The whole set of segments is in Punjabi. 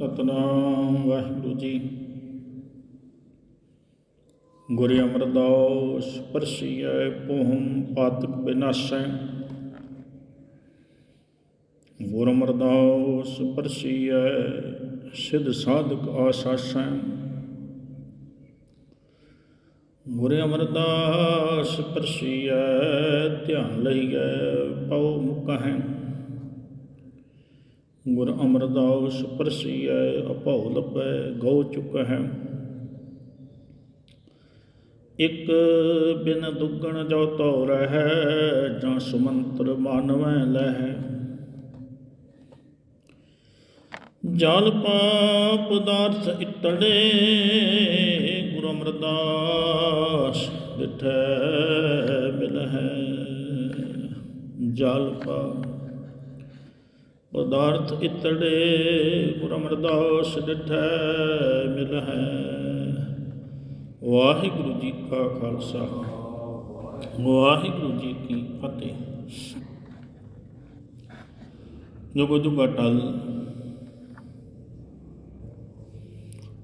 ਸਤਨਾਮ ਵਾਹਿਗੁਰੂ ਜੀ। ਗੁਰ ਅਮਰਦਾਸ ਪਰਸੀਐ, ਪੋਹਮ ਪਾਤਕ ਬਿਨਾਸੈ। ਗੁਰ ਅਮਰਦਾਸ ਪਰਸੀਐ, ਸਿਧ ਸਾਧਕ ਆਸਾਸੈ। ਗੁਰ ਅਮਰਦਾਸ ਪਰਸੀਐ, ਧਿਆਨ ਲਈਐ, ਪਉ ਮੁਕਹੈ। ਗੁਰ ਅਮਰਦਾਸ ਪਰਸੀਐ, ਅਭਉ ਲੱਭੈ, ਗਉ ਹੈ ਇਕ ਬਿਨ ਦੁੱਗਣ ਜੋ ਤੋ ਰਹਿ, ਜਾਂ ਸੁਮੰਤਰ ਮਾਨਵੈ ਲਹਿ। ਜਲ ਪਾਪ ਪਦਾਰਥ ਇਤੜੇ, ਗੁਰੂ ਅਮਰਦਾਸ ਦਿਠੈ ਮਿਲਹਿ। ਜਲ ਪਾਪ ਪਦਾਰਥ ਇਤੜੇ ਗੁਰ ਡਿਠੈ ਮਿਲਹਿ। ਵਾਹਿਗੁਰੂ ਜੀ ਕਾ ਖਾਲਸਾ। ਵਾਹਿਗੁਰੂ ਜੀ ਕੀ ਫਤਿਹ। ਜੁਗ ਜੁਗ ਟਲ।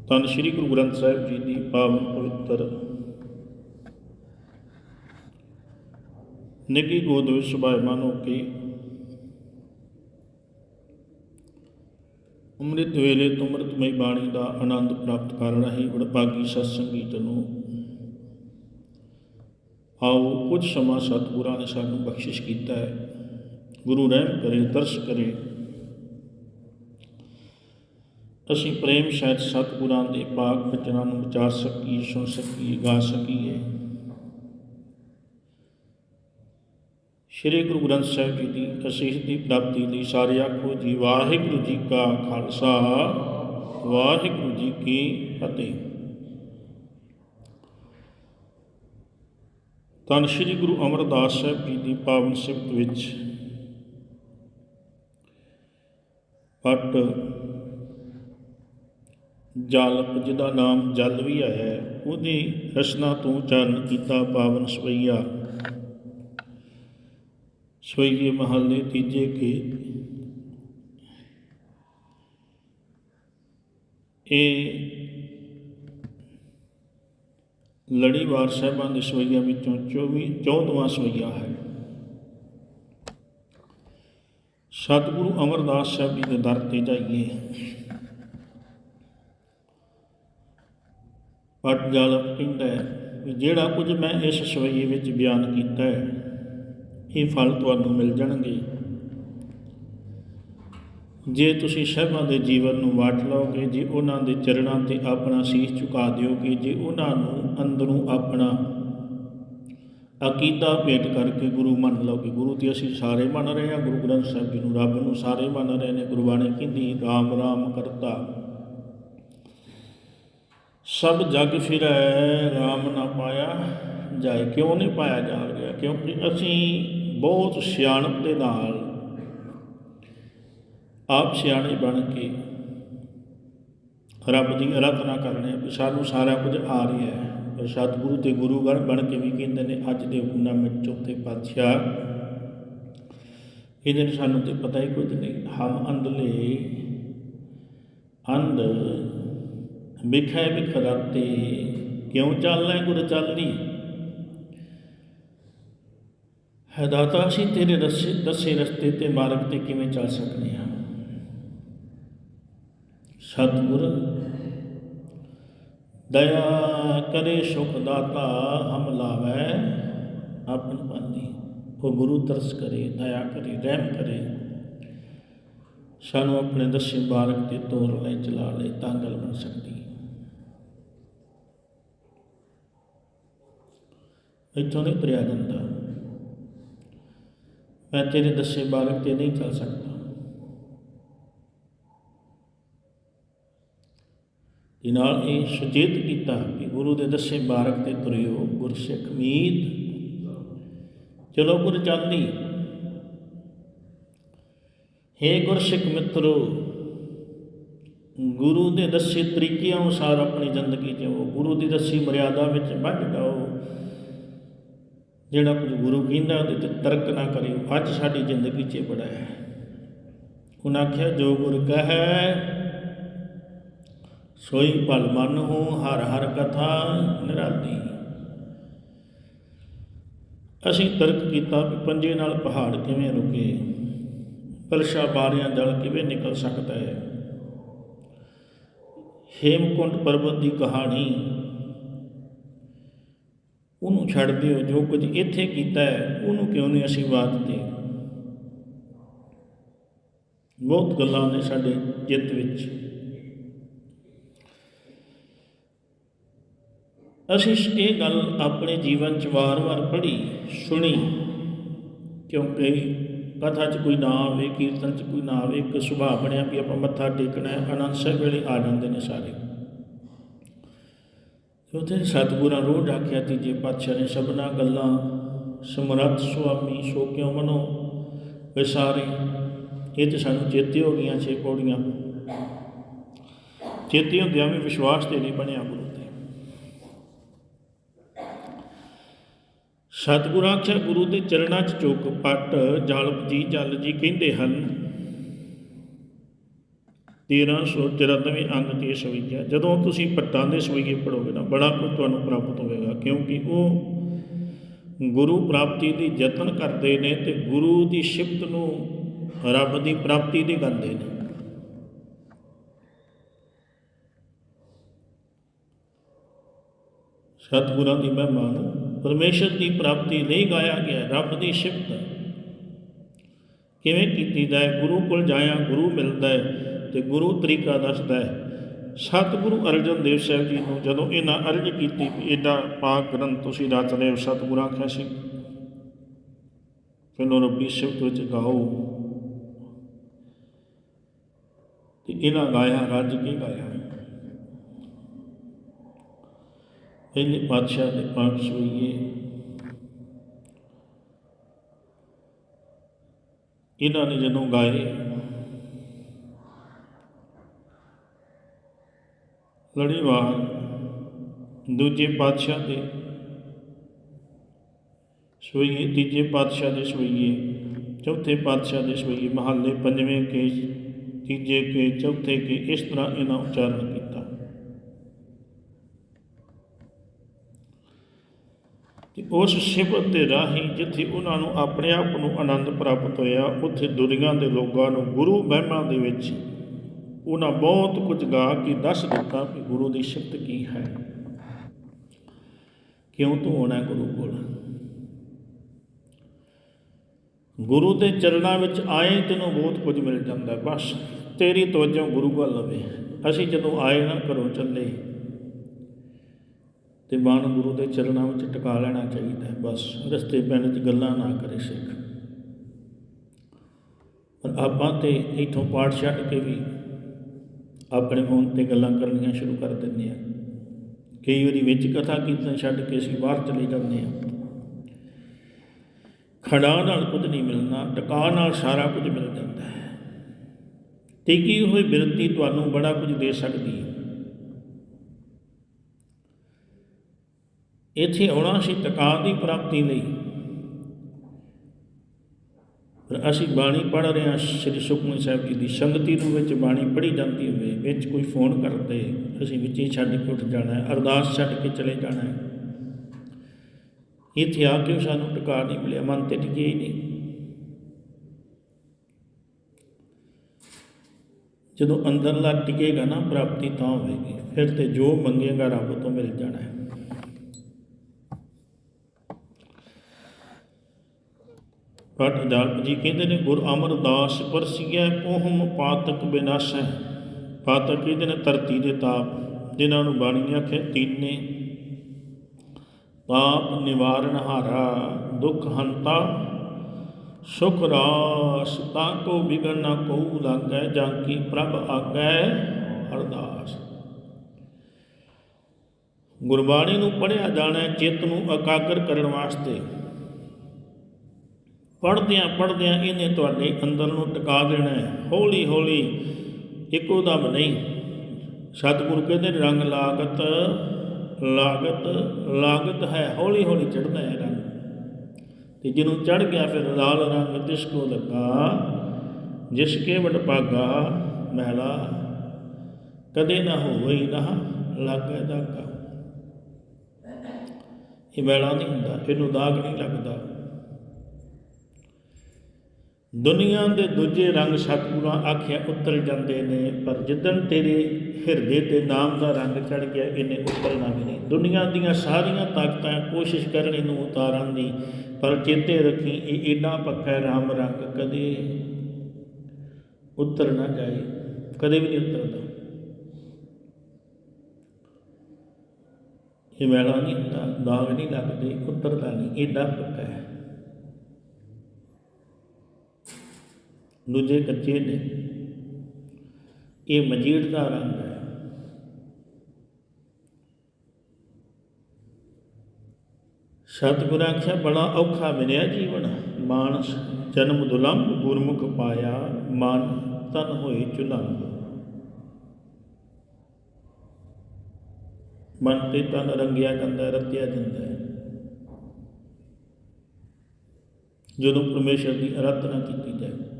ਤਨ ਸ੍ਰੀ ਗੁਰੂ ਗ੍ਰੰਥ ਸਾਹਿਬ ਜੀ ਦੀ ਪਾਵਨ ਪਵਿੱਤਰ ਨਿੱਗੀ ਗੋਦ ਵਿੱਚ ਸੁਭਾਇਮਾਨ ਹੋ ਕੇ ਅੰਮ੍ਰਿਤ ਵੇਲੇ ਤੋਂ ਅੰਮ੍ਰਿਤਮਈ ਬਾਣੀ ਦਾ ਆਨੰਦ ਪ੍ਰਾਪਤ ਕਰ ਰਹੇ ਵਡਭਾਗੀ ਸਤਸੰਗੀ ਨੂੰ। ਆਓ ਕੁਝ ਸਮਾਂ ਸਤਿਗੁਰਾਂ ਨੇ ਸਾਨੂੰ ਬਖਸ਼ਿਸ਼ ਕੀਤਾ ਹੈ। ਗੁਰੂ ਰਹਿਮ ਕਰੇ ਦਰਸ਼ ਕਰੇ। ਅਸੀਂ ਪ੍ਰੇਮ ਸ਼ਾਇਦ ਸਤਿਗੁਰਾਂ ਦੇ ਪਾਕ ਬਚਨਾਂ ਨੂੰ ਵਿਚਾਰ ਸਕੀਏ, ਸੁਣ ਸਕੀਏ, ਗਾ ਸਕੀਏ। ਸ਼੍ਰੀ ਗੁਰੂ ਗ੍ਰੰਥ ਸਾਹਿਬ ਜੀ ਦੀ ਅਸੀਸ ਦੀ ਪ੍ਰਾਪਤੀ ਲਈ ਸਾਰੇ ਆਖੋ ਜੀ, ਵਾਹਿਗੁਰੂ ਜੀ ਕਾ ਖਾਲਸਾ, ਵਾਹਿਗੁਰੂ ਜੀ ਕੀ ਫਤਿਹ। ਤਨ ਸ਼੍ਰੀ ਗੁਰੂ ਅਮਰਦਾਸ ਸਾਹਿਬ ਜੀ ਦੀ ਪਾਵਨ ਸਿਫਤ ਵਿੱਚ ਪਟ ਜਲ ਜਿਹਦਾ ਨਾਮ ਜਲ ਵੀ ਆਇਆ ਹੈ। ਉਹਦੀ ਰਚਨਾ ਤੋਂ ਉਚਾਰਨ ਕੀਤਾ ਪਾਵਨ ਸਵਈਆ। ਸਵਈਏ ਮਹੱਲੇ ਤੀਜੇ ਕੇ। ਇਹ ਲੜੀਵਾਰ ਸਾਹਿਬਾਂ ਦੇ ਸਵਈਆਂ ਵਿੱਚੋਂ 24 14ਵਾਂ ਸਵਈਆ ਹੈ। ਸਤਿਗੁਰੂ ਅਮਰਦਾਸ ਸਾਹਿਬ ਜੀ ਦੇ ਦਰ ਤੇ ਜਾਈਏ। ਪਟ ਜਲ ਕਹਿੰਦਾ ਹੈ ਵੀ ਜਿਹੜਾ ਕੁਝ ਮੈਂ ਇਸ ਸਵਈਏ ਵਿੱਚ ਬਿਆਨ ਕੀਤਾ ਹੈ। ਇਹ ਫਲ ਤੁਹਾਨੂੰ ਮਿਲ ਜਾਣਗੇ। ਜੇ ਤੁਸੀਂ ਸਹਿਬਾਂ ਦੇ ਜੀਵਨ ਨੂੰ ਵਾਟ ਲਓਗੇ, ਜੇ ਉਹਨਾਂ ਦੇ ਚਰਨਾਂ ਤੇ ਆਪਣਾ ਸੀਸ ਝੁਕਾ ਦਿਓਗੇ, ਜੇ ਉਹਨਾਂ ਨੂੰ ਅੰਦਰੋਂ ਆਪਣਾ ਅਕੀਦਾ ਭੇਟ ਕਰਕੇ ਗੁਰੂ ਮੰਨ ਲਓਗੇ। ਗੁਰੂ ਤੇ ਅਸੀਂ ਸਾਰੇ ਮੰਨ ਰਹੇ ਹਾਂ, ਗੁਰੂ ਗ੍ਰੰਥ ਸਾਹਿਬ ਜੀ ਨੂੰ ਰੱਬ ਨੂੰ ਸਾਰੇ ਮੰਨ ਰਹੇ ਨੇ, ਗੁਰਬਾਣੀ ਕਹਿੰਦੀ, ਰਾਮ ਰਾਮ ਕਰਤਾ। ਸਭ ਜਗ ਫਿਰੈ, ਰਾਮ ਨਾ ਪਾਇਆ ਜਾਏ, ਕਿਉਂ ਨਹੀਂ ਪਾਇਆ ਜਾ ਰਿਹਾ? ਕਿਉਂਕਿ ਅਸੀਂ ਬਹੁਤ ਸਿਆਣਪ ਦੇ ਨਾਲ ਆਪ ਸਿਆਣੇ ਬਣ ਕੇ ਰੱਬ ਦੀ ਅਰਾਧਨਾ ਕਰਨੇ ਵੀ ਸਾਨੂੰ ਸਾਰਾ ਕੁਝ ਆ ਰਿਹਾ ਹੈ। ਪਰ ਸਤਿਗੁਰੂ ਤੇ ਗੁਰੂਗਣ ਬਣ ਕੇ ਵੀ ਕਹਿੰਦੇ ਨੇ, ਅੱਜ ਦੇ ਹੁਕਮਨਾਮੇ ਚੌਥੇ ਪਾਤਸ਼ਾਹ, ਇਹਦੇ ਨੇ ਸਾਨੂੰ ਤੇ ਪਤਾ ਹੀ ਕੁਝ ਨਹੀਂ। ਹਮ ਅੰਧਲੇ, ਅੰਧ, ਵਿਖੇ ਵਿਖਰਾਤੇ, ਕਿਉਂ ਚੱਲਣਾ ਗੁਰ ਚੱਲਦੀ ਹੈ ਦਾਤਾ, ਅਸੀਂ ਤੇਰੇ ਰਸੇ ਦੱਸੇ ਰਸਤੇ ਤੇ ਮਾਰਗ ਤੇ ਕਿਵੇਂ ਚੱਲ ਸਕਦੇ ਹਾਂ? ਸਤਿਗੁਰ, ਦਇਆ ਕਰੇ ਸੁਖ ਦਾਤਾ, ਹਮ ਲਾਵੇ ਆਪਨ ਬੰਦੀ ਉਹ ਗੁਰੂ ਤਰਸ ਕਰੇ, ਦਇਆ ਕਰੇ, ਰਹਿਮ ਕਰੇ। ਸਾਨੂੰ ਆਪਣੇ ਦੱਸੇ ਮਾਰਗ ਤੇ ਤੋਰ ਲੈ, ਚਲਾ ਲੈ, ਤਾਂ ਗੱਲ ਬਣ ਸਕਦੀ। ਇੱਥੋਂ ਨਹੀਂ ਤੁਰਿਆ ਜਾਂਦਾ ਮੈਂ ਤੇਰੇ ਦੱਸੇ ਮਾਰਗ ਤੇ ਨਹੀਂ ਚੱਲ ਸਕਦਾ। ਇਹ ਨਾਲ ਇਹ ਸੁਚੇਤ ਕੀਤਾ ਕਿ ਗੁਰੂ ਦੇ ਦੱਸੇ ਮਾਰਗ ਤੇ ਤੁਰਿਓ, ਗੁਰਸਿੱਖ ਮੀਤ। ਚਲੋ ਗੁਰ ਚੱਲਦੀ ਹੇ ਗੁਰਸਿੱਖ ਮਿੱਤਰੋ, ਗੁਰੂ ਦੇ ਦੱਸੇ ਤਰੀਕੇ ਅਨੁਸਾਰ ਆਪਣੀ ਜ਼ਿੰਦਗੀ ਜਿਓ, ਗੁਰੂ ਦੀ ਦੱਸੀ ਮਰਿਆਦਾ ਵਿੱਚ ਵੱਢ ਜਾਓ। ਜਿਹੜਾ ਕੁਝ ਗੁਰੂ ਕਹਿੰਦਾ ਉਹਦੇ ਤੇ ਤਰਕ ਨਾ ਕਰਿਓ। ਅੱਜ ਸਾਡੀ ਜ਼ਿੰਦਗੀ 'ਚ ਬੜਾ ਹੈ। ਉਹਨਾਂ ਆਖਿਆ, ਜੋ ਗੁਰ ਕਹੈ, ਸੋਈ ਭਲ ਮਨ ਹੋ, ਹਰ ਹਰ ਕਥਾ ਨਿਰਾਲੀ। ਅਸੀਂ ਤਰਕ ਕੀਤਾ ਕਿ ਪੰਜੇ ਨਾਲ ਪਹਾੜ ਕਿਵੇਂ ਰੁਕੇ ਪਰਸ਼ਾ ਬਾਰਿਆਂ ਜਲ ਕਿਵੇਂ ਨਿਕਲ ਸਕਦਾ ਹੈ। ਹੇਮਕੁੰਟ ਪਰਬਤ ਦੀ ਕਹਾਣੀ ਉਹਨੂੰ ਛੱਡ ਦਿਓ, ਜੋ ਕੁਝ ਇੱਥੇ ਕੀਤਾ ਹੈ, ਉਹਨੂੰ ਕਿਉਂ ਨਹੀਂ ਅਸੀਂ ਵਾਦਦੇ ਬਹੁਤ ਗੱਲਾਂ ਨੇ ਸਾਡੇ ਚਿੱਤ ਵਿੱਚ। ਅਸੀਂ ਇਹ ਗੱਲ ਆਪਣੇ ਜੀਵਨ 'ਚ ਵਾਰ-ਵਾਰ ਪੜ੍ਹੀ, ਸੁਣੀ, ਕਿਉਂਕਿ ਕਥਾ 'ਚ ਕੋਈ ਨਾ ਆਵੇ, ਕੀਰਤਨ 'ਚ ਕੋਈ ਨਾ ਆਵੇ, ਇੱਕ ਸੁਭਾਅ ਬਣਿਆ ਵੀ ਆਪਾਂ ਮੱਥਾ ਟੇਕਣਾ ਹੈ, ਆਨੰਦ ਸਾਹਿਬ ਵੇਲੇ ਆ ਜਾਂਦੇ ਨੇ ਸਾਰੇ। ਉਥੇ ਸਤਿਗੁਰਾਂ ਰੋਜ਼ ਆਖਿਆ, ਤੀਜੇ ਪਾਤਸ਼ਾਹ ਨੇ ਸਭਨਾ ਗੱਲਾਂ ਸਮਰੱਥ ਸੁਆਮੀ ਸੋ ਕਿਉ ਮਨੋ? ਵਿਸਾਰੇ ਇਹ ਤੇ ਸਾਨੂੰ ਚੇਤੇ ਹੋ ਗਈਆਂ ਛੇ ਪੌੜੀਆਂ। ਚੇਤੇ ਹੁੰਦਿਆਂ ਵੀ ਵਿਸ਼ਵਾਸ ਤੇ ਨਹੀਂ ਬਣਿਆ ਗੁਰੂ ਤੇ। ਸਤਿਗੁਰਾਂ ਆਖਿਆ, ਗੁਰੂ ਦੇ ਚਰਨਾਂ 'ਚ ਚੁੱਕ ਪੱਟ ਜਲਪ ਜੀ, ਜਲ ਜੀ ਕਹਿੰਦੇ ਹਨ 1394 ਅੰਗ ਤੇ ਸਵਈਆ। ਜਦੋਂ ਤੁਸੀਂ ਪੱਟਾਂ ਦੇ ਸਵਈਏ ਪੜੋਗੇ ਨਾ ਬੜਾ ਕੁਝ ਤੁਹਾਨੂੰ ਪ੍ਰਾਪਤ ਹੋਵੇਗਾ, ਕਿਉਂਕਿ ਉਹ ਗੁਰੂ ਪ੍ਰਾਪਤੀ ਦੀ ਯਤਨ ਕਰਦੇ ਨੇ ਤੇ ਗੁਰੂ ਦੀ ਸਿਫਤ ਨੂੰ ਰੱਬ ਦੀ ਪ੍ਰਾਪਤੀ ਦੀ ਗਾਉਂਦੇ ਨੇ। ਸਤਿਗੁਰਾਂ ਦੀ ਮਹਿਮਾ ਨੂੰ ਪਰਮੇਸ਼ਰ ਦੀ ਪ੍ਰਾਪਤੀ ਲਈ ਗਾਇਆ ਗਿਆ, ਰੱਬ ਦੀ ਸਿਫਤ। ਕਿਵੇਂ ਕੀਤੀ ਜਾਏ? ਗੁਰੂ ਕੋਲ ਜਾਇਆ, ਗੁਰੂ ਮਿਲਦਾ ਹੈ। ਤੇ ਗੁਰੂ ਤਰੀਕਾ ਦੱਸਦਾ ਹੈ। ਸਤਿਗੁਰੂ ਅਰਜਨ ਦੇਵ ਸਾਹਿਬ ਜੀ ਨੂੰ ਜਦੋਂ ਇਹਨਾਂ ਅਰਜ ਕੀਤੀ ਇਹਦਾ ਪਾਕ ਗ੍ਰੰਥ ਤੁਸੀਂ ਰਚ ਰਹੇ ਹੋ ਆਖਿਆ ਸੀ, ਫਿਰ ਰੱਬੀ ਸਿਫਤ ਵਿੱਚ ਗਾਓ। ਤੇ ਇਹਨਾਂ ਗਾਇਆ ਰੱਜ ਕੇ ਗਾਇਆ। ਪਹਿਲੇ ਪਾਤਸ਼ਾਹ ਦੇ ਪਾਠ ਸੋਈਏ ਇਹਨਾਂ ਨੇ ਜਦੋਂ ਗਾਏ ਲੜੀਵਾਰ ਦੂਜੇ ਪਾਤਸ਼ਾਹ ਦੇ ਸੋਈਏ, ਤੀਜੇ ਪਾਤਸ਼ਾਹ ਦੇ ਸੋਈਏ, ਚੌਥੇ ਪਾਤਸ਼ਾਹ ਦੇ ਸੋਈਏ। ਮਹੱਲੇ ਪੰਜਵੇਂ ਕੇ, ਤੀਜੇ ਕੇ, ਚੌਥੇ ਕੇ, ਇਸ ਤਰ੍ਹਾਂ ਇਹਨਾਂ ਉਚਾਰਨ ਕੀਤਾ। ਤੇ ਉਸ ਸਿਫਤ ਦੇ ਰਾਹੀਂ ਜਿੱਥੇ ਉਹਨਾਂ ਨੂੰ ਆਪਣੇ ਆਪ ਨੂੰ ਆਨੰਦ ਪ੍ਰਾਪਤ ਹੋਇਆ, ਉੱਥੇ ਦੁਨੀਆ ਦੇ ਲੋਕਾਂ ਨੂੰ ਗੁਰੂ ਮਹਿਮਾ ਦੇ ਵਿੱਚ ਉਹਨਾਂ ਬਹੁਤ ਕੁਝ ਗਾ ਕੇ ਦੱਸ ਦਿੱਤਾ ਕਿ ਗੁਰੂ ਦੀ ਸ਼ਕਤ ਕੀ ਹੈ। ਕਿਉਂ ਤੂੰ ਆਉਣਾ ਗੁਰੂ ਕੋਲ? ਗੁਰੂ ਦੇ ਚਰਨਾਂ ਵਿੱਚ ਆਏ ਤੈਨੂੰ ਬਹੁਤ ਕੁਝ ਮਿਲ ਜਾਂਦਾ। ਬਸ ਤੇਰੀ ਤਵੱਜੋ ਗੁਰੂ ਵੱਲ ਲਵੇ ਅਸੀਂ ਜਦੋਂ ਆਏ ਨਾ ਘਰੋਂ ਚੱਲੇ ਤੇ ਬਾਣ ਗੁਰੂ ਦੇ ਚਰਨਾਂ ਵਿੱਚ ਟਿਕਾ ਲੈਣਾ ਚਾਹੀਦਾ। ਹੈ ਬਸ ਰਸਤੇ ਪੈਣ 'ਚ ਗੱਲਾਂ ਨਾ ਕਰੇ ਸਿੱਖ। ਪਰ ਆਪਾਂ ਤੇ ਇਥੋਂ ਪਾਠ ਛੱਡ ਕੇ ਵੀ ਆਪਣੇ ਫੋਨ ਤੇ ਗੱਲਾਂ ਕਰਨੀਆਂ ਸ਼ੁਰੂ ਕਰ ਦਿੰਦੇ ਆ ਕਈ ਵਾਰੀ ਵਿੱਚ ਕਥਾ ਕੀਰਤਨ ਛੱਡ ਕੇ ਅਸੀਂ ਬਾਹਰ ਚਲੇ ਜਾਂਦੇ ਆ ਖੜਾ ਨਾਲ ਕੁਝ ਨਹੀਂ ਮਿਲਣਾ, ਟਿਕਾ ਨਾਲ ਸਾਰਾ ਕੁਝ ਮਿਲ ਜਾਂਦਾ ਹੈ। ਟਿਕੀ ਹੋਈ ਬਿਰਤੀ ਤੁਹਾਨੂੰ ਬੜਾ ਕੁਝ ਦੇ ਸਕਦੀ ਹੈ। ਇੱਥੇ ਆਉਣਾ ਸੀ ਟਿਕਾ ਦੀ ਪ੍ਰਾਪਤੀ ਲਈ। ਪਰ ਅਸੀਂ ਬਾਣੀ ਪੜ੍ਹ ਰਹੇ ਹਾਂ ਸ੍ਰੀ ਸੁਖਮਨੀ ਸਾਹਿਬ ਜੀ ਦੀ ਸੰਗਤੀ ਨੂੰ ਵਿੱਚ ਬਾਣੀ ਪੜ੍ਹੀ ਜਾਂਦੀ ਹੋਵੇ, ਵਿੱਚ ਕੋਈ ਫੋਨ ਕਰਦੇ, ਅਸੀਂ ਵਿੱਚ ਹੀ ਛੱਡ ਕੇ ਉੱਠ ਜਾਣਾ ਅਰਦਾਸ ਛੱਡ ਕੇ ਚਲੇ ਜਾਣਾ ਹੈ। ਇੱਥੇ ਆ ਕੇ ਸਾਨੂੰ ਟਿਕਾ ਨਹੀਂ ਮਿਲਿਆ, ਮਨ ਤੇ ਟਿਕਿਆ ਹੀ ਨਹੀਂ। ਜਦੋਂ ਅੰਦਰਲਾ ਟਿਕੇਗਾ ਨਾ ਪ੍ਰਾਪਤੀ ਤਾਂ ਹੋਵੇਗੀ, ਫਿਰ ਤੇ ਜੋ ਮੰਗੇਗਾ ਰੱਬ ਤੋਂ ਮਿਲ ਜਾਣਾ ਹੈ। ਪਟ ਅਜਾਲਪ ਜੀ ਕਹਿੰਦੇ ਨੇ, ਗੁਰ ਅਮਰਦਾਸ ਪਰਸੀਐ, ਪੋਹਮ ਪਾਤਕ ਬਿਨਾਸੈ। ਪਾਤਕ ਕਹਿੰਦੇ ਨੇ ਧਰਤੀ ਦੇ ਤਾਪ, ਜਿਨ੍ਹਾਂ ਨੂੰ ਬਾਣੀ ਨੇ ਤੀਨੇ। ਤਾਪ ਨਿਵਾਰਨ ਹਾਰਾ, ਦੁਖ ਹੰਤਾ। ਸੁਖ ਰਾਸ, ਤਾਂ ਕੋ ਵਿਗਨ ਨਾ ਕੋ ਲਾਗੈ ਜਾਂ ਕੀ ਪ੍ਰਭ ਆਗੈ ਅਰਦਾਸ। ਗੁਰਬਾਣੀ ਨੂੰ ਪੜਿਆ ਜਾਣਾ ਚਿੱਤ ਨੂੰ ਇਕਾਗਰ ਕਰਨ ਵਾਸਤੇ। ਪੜਦਿਆਂ ਪੜਦਿਆਂ ਇਹਨੇ ਤੁਹਾਡੇ ਅੰਦਰ ਨੂੰ ਟਿਕਾ ਦੇਣਾ ਹੈ। ਹੌਲੀ ਹੌਲੀ ਇੱਕੋ ਦਮ ਨਹੀਂ। ਸਤਿਗੁਰੂ ਕਹਿੰਦੇ, ਰੰਗ ਲਾਗਤ ਲਾਗਤ ਲਾਗਤ ਹੈ। ਹੌਲੀ ਹੌਲੀ ਚੜਦਾ ਹੈ ਰੰਗ। ਤੇ ਜਿਹਨੂੰ ਚੜ ਗਿਆ ਫਿਰ ਲਾਲ ਰੰਗ ਤਿਸ ਕੋ ਲੱਗਾ, ਜਿਸ ਕੇ ਵਡ ਪਾਗਾ ਮਹਿਲਾ, ਕਦੇ ਨਾ ਹੋਵੇ ਨਾ ਲੱਗੇ ਦਾਗਾ। ਇਹ ਵੇਲਾ ਨਹੀਂ ਹੁੰਦਾ, ਇਹਨੂੰ ਦਾਗ ਨਹੀਂ ਲੱਗਦਾ। ਦੁਨੀਆ ਦੇ ਦੂਜੇ ਰੰਗ ਸਤਿਗੁਰਾਂ ਆਖਿਆ, ਉਤਰ ਜਾਂਦੇ ਨੇ, ਪਰ ਜਿੱਦਣ ਤੇਰੇ ਹਿਰਦੇ ਤੇ ਨਾਮ ਦਾ ਰੰਗ ਚੜ ਗਿਆ, ਇਹਨੇ ਉਤਰਨਾ ਵੀ ਨਹੀਂ। ਦੁਨੀਆ ਦੀਆਂ ਸਾਰੀਆਂ ਤਾਕਤਾਂ ਕੋਸ਼ਿਸ਼ ਕਰਨ ਇਹਨੂੰ ਉਤਾਰਨ ਦੀ, ਪਰ ਚੇਤੇ ਰੱਖੀ, ਇਹ ਏਡਾ ਪੱਕਾ ਰਾਮ ਰੰਗ ਕਦੇ ਉਤਰ ਨਾ ਜਾਏ। ਕਦੇ ਵੀ ਨਹੀਂ ਉਤਰਦਾ। ਇਹ ਮੈਲਾ ਨਹੀਂ ਹੁੰਦਾ, ਦਾਗ ਨਹੀਂ ਲੱਗਦੇ, ਉਤਰਦਾ ਨਹੀਂ ਏਡਾ ਪੱਕਾ ਹੈ। ਦੂਜੇ ਕੱਚੇ ਨੇ ਇਹ ਮਜੀੜ ਦਾ ਰੰਗ ਹੈ। ਸਤਿਗੁਰਾਂ ਆਖਿਆ, ਬੜਾ ਔਖਾ ਮਿਲਿਆ ਜੀਵਨ। ਮਾਨਸ ਜਨਮ ਦੁਲੰਭ ਗੁਰਮੁਖ ਪਾਇਆ ਮਨ ਤਨ ਹੋਏ ਚੁਲੰਬ। ਮਨ ਤੇ ਤਨ ਰੰਗਿਆ ਜਾਂਦਾ ਰਤਿਆ ਜਾਂਦਾ ਹੈ। ਜਦੋਂ ਪਰਮੇਸ਼ਰ ਦੀ ਅਰਾਧਨਾ ਕੀਤੀ ਜਾਏ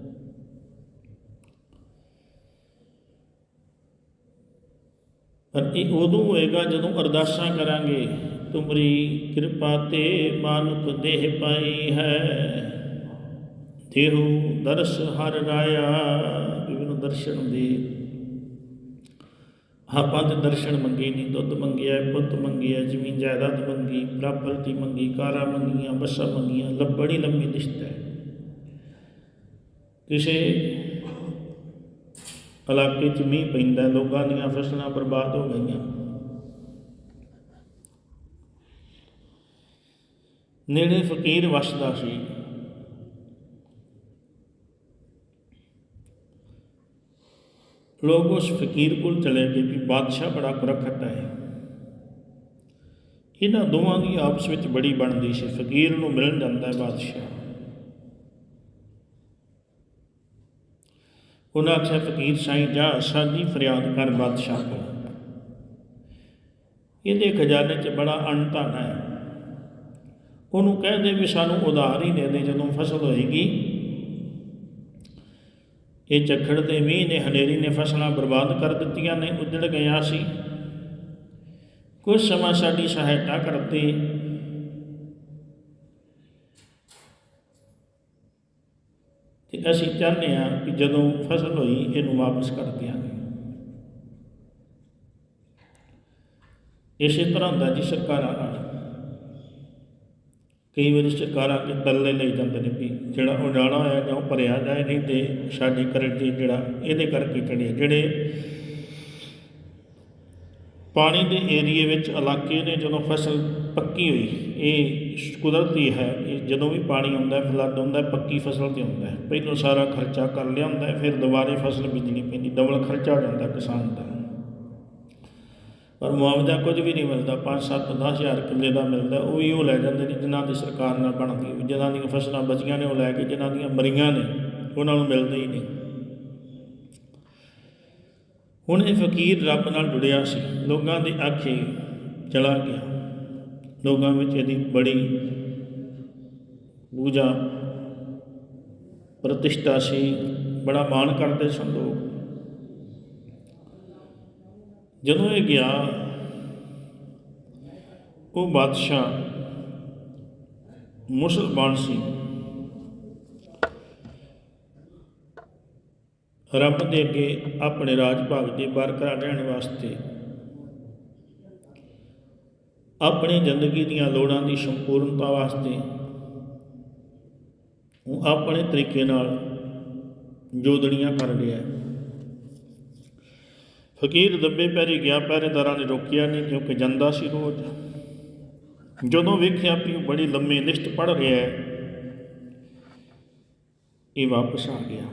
ਪਰ ਇਹ ਉਦੋਂ ਹੋਏਗਾ ਜਦੋਂ ਅਰਦਾਸਾਂ ਕਰਾਂਗੇ। ਤੁਮਰੀ ਕਿਰਪਾ ਤੇ ਮਾਨੁਕ ਦੇਹ ਪਾਈ ਹੈ। ਦੇਹੂ ਦਰਸ ਹਰ ਰਾਇਆ ਵਿਵਨ ਦਰਸ਼ਨ ਦੇ। ਆਪਾਂ ਤੇ ਦਰਸ਼ਨ ਮੰਗੇ ਨਹੀਂ ਦੁੱਧ ਮੰਗਿਆ, ਪੁੱਤ ਮੰਗਿਆ ਜ਼ਮੀਨ ਜਾਇਦਾਦ ਮੰਗੀ ਪ੍ਰਾਪਰਟੀ ਮੰਗੀ, ਕਾਰਾਂ ਮੰਗੀਆਂ, ਬੱਸਾਂ ਮੰਗੀਆਂ ਲੱਬੜੀ ਲੰਮੀ ਲਿਸਟ ਹੈ। ਕਿਸੇ ਇਲਾਕੇ 'ਚ ਮੀਂਹ ਪੈਂਦਾ, ਲੋਕਾਂ ਦੀਆਂ ਫਸਲਾਂ ਬਰਬਾਦ ਹੋ ਗਈਆਂ। ਨੇੜੇ ਫਕੀਰ ਵਸਦਾ ਸੀ। ਲੋਕ ਉਸ ਫਕੀਰ ਕੋਲ ਚਲੇ ਗਏ ਵੀ ਬਾਦਸ਼ਾਹ ਬੜਾ ਕੁਰਖਤ ਹੈ। ਇਹਨਾਂ ਦੋਵਾਂ ਦੀ ਆਪਸ ਵਿੱਚ ਬੜੀ ਬਣਦੀ ਸੀ। ਫਕੀਰ ਨੂੰ ਮਿਲਣ ਜਾਂਦਾ ਹੈ ਬਾਦਸ਼ਾਹ। ਉਹਨਾਂ ਆਖਿਆ, ਫਕੀਰ ਸਾਈਂ, ਜਾ ਸਾਡੀ ਫਰਿਆਦ ਕਰ ਬਾਦਸ਼ਾਹ ਕੋਲ। ਇਹਦੇ ਖਜ਼ਾਨੇ 'ਚ ਬੜਾ ਅਣਧਨ ਹੈ। ਉਹਨੂੰ ਕਹਿ ਦੇ ਵੀ ਸਾਨੂੰ ਉਧਾਰ ਹੀ ਦੇ ਦੇ, ਜਦੋਂ ਫਸਲ ਹੋਏਗੀ। ਇਹ ਚੱਖੜ ਦੇ ਮੀਂਹ ਨੇ, ਹਨੇਰੀ ਨੇ ਫਸਲਾਂ ਬਰਬਾਦ ਕਰ ਦਿੱਤੀਆਂ ਨੇ, ਉਜੜ ਗਿਆ ਸੀ। ਕੁਝ ਸਮਾਂ ਸਾਡੀ ਸਹਾਇਤਾ ਕਰਦੇ ਤੇ ਅਸੀਂ ਚਾਹੁੰਦੇ ਹਾਂ ਕਿ ਜਦੋਂ ਫਸਲ ਹੋਈ, ਇਹਨੂੰ ਵਾਪਸ ਕਰ ਦਿਆਂਗੇ ਇਸੇ ਤਰ੍ਹਾਂ ਹੁੰਦਾ ਜੀ ਸਰਕਾਰਾਂ ਨਾਲ। ਕਈ ਵਾਰੀ ਸਰਕਾਰਾਂ ਕੇ ਤਰਲੇ ਲਈ ਜਾਂਦੇ ਨੇ ਵੀ ਜਿਹੜਾ ਉਡਾਣਾ ਹੋਇਆ ਜਾਂ ਉਹ ਭਰਿਆ ਜਾਏ ਨਹੀਂ ਤੇ ਸਾਡੀ ਕਰਜ਼ੇ ਜਿਹੜਾ ਇਹਦੇ ਕਰਕੇ ਚੜੇ ਜਿਹੜੇ ਪਾਣੀ ਦੇ ਏਰੀਏ ਵਿੱਚ ਇਲਾਕੇ ਨੇ, ਜਦੋਂ ਫਸਲ ਪੱਕੀ ਹੋਈ। ਇਹ ਕੁਦਰਤੀ ਹੈ। ਇਹ ਜਦੋਂ ਵੀ ਪਾਣੀ ਆਉਂਦਾ ਫਲੱਡ ਹੁੰਦਾ ਪੱਕੀ ਫਸਲ ਤੇ ਹੁੰਦਾ ਪਹਿਲੋਂ ਸਾਰਾ ਖਰਚਾ ਕਰ ਲਿਆ ਹੁੰਦਾ ਫਿਰ ਦੁਬਾਰੇ ਫਸਲ ਬੀਜਣੀ ਪੈਂਦੀ। ਡਬਲ ਖਰਚਾ ਹੋ ਜਾਂਦਾ ਕਿਸਾਨ ਦਾ। ਪਰ ਮੁਆਵਜ਼ਾ ਕੁਝ ਵੀ ਨਹੀਂ ਮਿਲਦਾ। 5 7 ਹਜ਼ਾਰ ਕਿੱਲੇ ਦਾ ਮਿਲਦਾ। ਉਹ ਵੀ ਉਹ ਲੈ ਜਾਂਦੇ ਨੇ ਜਿਨ੍ਹਾਂ ਦੀ ਸਰਕਾਰ ਨਾਲ ਬਣਦੀ ਹੋਈ। ਜਿਨ੍ਹਾਂ ਦੀਆਂ ਫਸਲਾਂ ਬਚੀਆਂ ਨੇ, ਉਹ ਲੈ ਕੇ ਜਿਨ੍ਹਾਂ ਦੀਆਂ ਮਰੀਆਂ ਨੇ, ਉਹਨਾਂ ਨੂੰ ਮਿਲਦੇ ਹੀ ਨਹੀਂ। ਹੁਣ ਇਹ ਫਕੀਰ ਰੱਬ ਨਾਲ ਜੁੜਿਆ ਸੀ। ਲੋਕਾਂ ਦੇ ਆਖੇ ਚਲਾ ਗਿਆ। ਲੋਕਾਂ ਵਿੱਚ ਇਹਦੀ ਬੜੀ ਪੂਜਾ ਪ੍ਰਤਿਸ਼ਠਾ ਸੀ, ਬੜਾ ਮਾਣ ਕਰਦੇ ਸਨ ਲੋਕ। ਜਦੋਂ ਇਹ ਗਿਆ, ਉਹ ਬਾਦਸ਼ਾਹ ਮੁਸਲਮਾਨ ਸੀ। ਰੱਬ ਦੇ ਅੱਗੇ ਆਪਣੇ ਰਾਜ ਭਾਗ ਦੀ ਬਰਕਰਾਰ ਰਹਿਣ ਵਾਸਤੇ ਆਪਣੀ ਜ਼ਿੰਦਗੀ ਦੀਆਂ ਲੋੜਾਂ ਦੀ ਸੰਪੂਰਨਤਾ ਵਾਸਤੇ ਉਹ ਆਪਣੇ ਤਰੀਕੇ ਨਾਲ ਜੋਦੜੀਆਂ ਕਰ ਰਿਹਾ ਫਕੀਰ ਦੱਬੇ ਪੈਰੀ ਗਿਆ, ਪਹਿਰੇਦਾਰਾਂ ਨੇ ਰੋਕਿਆ ਨਹੀਂ ਕਿਉਂਕਿ ਜਾਂਦਾ ਸੀ ਰੋਜ਼। ਜਦੋਂ ਵੇਖਿਆ ਵੀ ਉਹ ਬੜੀ ਲੰਮੀ ਲਿਸਟ ਪੜ ਰਿਹਾ ਹੈ, ਇਹ ਵਾਪਸ ਆ ਗਿਆ।